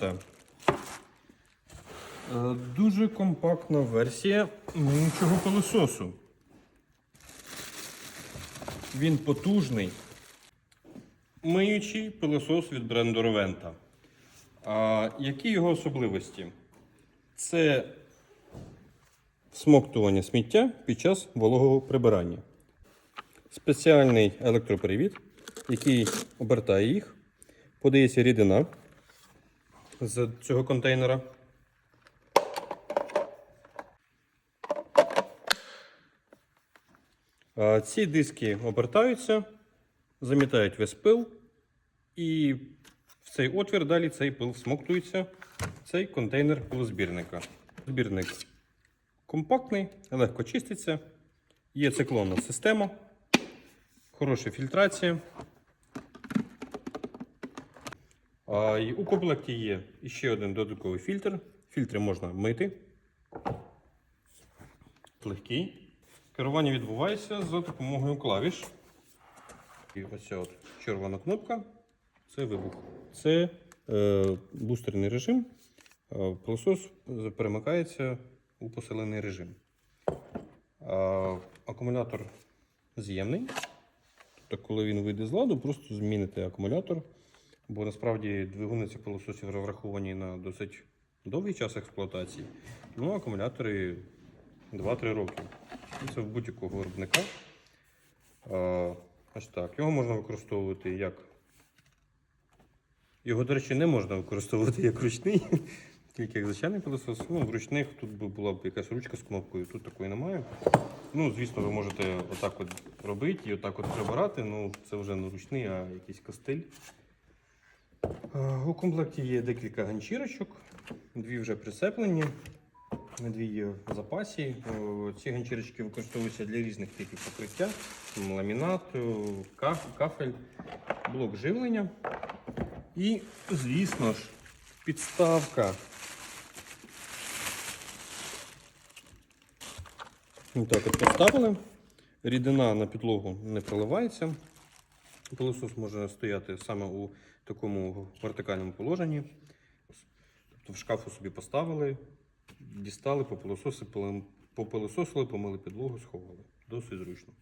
Бендоровента. Е, Дуже компактна версія миючого пилососу. Він потужний. Миючий пилосос від бренду Ровента. А які його особливості? Це всмоктування сміття під час вологого прибирання. Спеціальний електропривід, який обертає їх, подається рідина з цього контейнера. Ці диски обертаються, замітають весь пил, і в цей отвір далі цей пил всмоктується цей контейнер пилозбірника. Збірник компактний, легко чиститься, є циклонна система, хороша фільтрація. А, і у комплекті є ще один додатковий фільтр. Фільтри можна мити. Легкий. Керування відбувається за допомогою клавіш. І ось от червона кнопка це вибух. Це е, бустерний режим. Е, Пилосос перемикається у посилений режим. А, акумулятор з'ємний. Тобто, коли він вийде з ладу, просто зміните акумулятор. Бо насправді двигуни цих пилососів розраховані на досить довгий час експлуатації. Ну, акумулятори 2-3 роки. Це в будь-якого виробника. А, ось так. Його можна використовувати як. Його, до речі, не можна використовувати як ручний, тільки як звичайний пилосос. Ну, в ручних тут би була б якась ручка з кнопкою, тут такої немає. Ну, звісно, ви можете отак от робити і отак от прибирати. Ну, це вже не ручний, а якийсь костиль. Е, У комплекті є декілька ганчірочок, дві вже прицеплені, дві є в запасі. Е, Ці ганчірочки використовуються для різних типів покриття: ламінат, е, кафель, блок живлення. І, звісно ж, підставка. Так, от поставили. Рідина на підлогу не проливається. Пилосос може стояти саме у такому вертикальному положенні. Тобто в шкафу собі поставили, дістали, попилососили, помили підлогу, сховали. Досить зручно.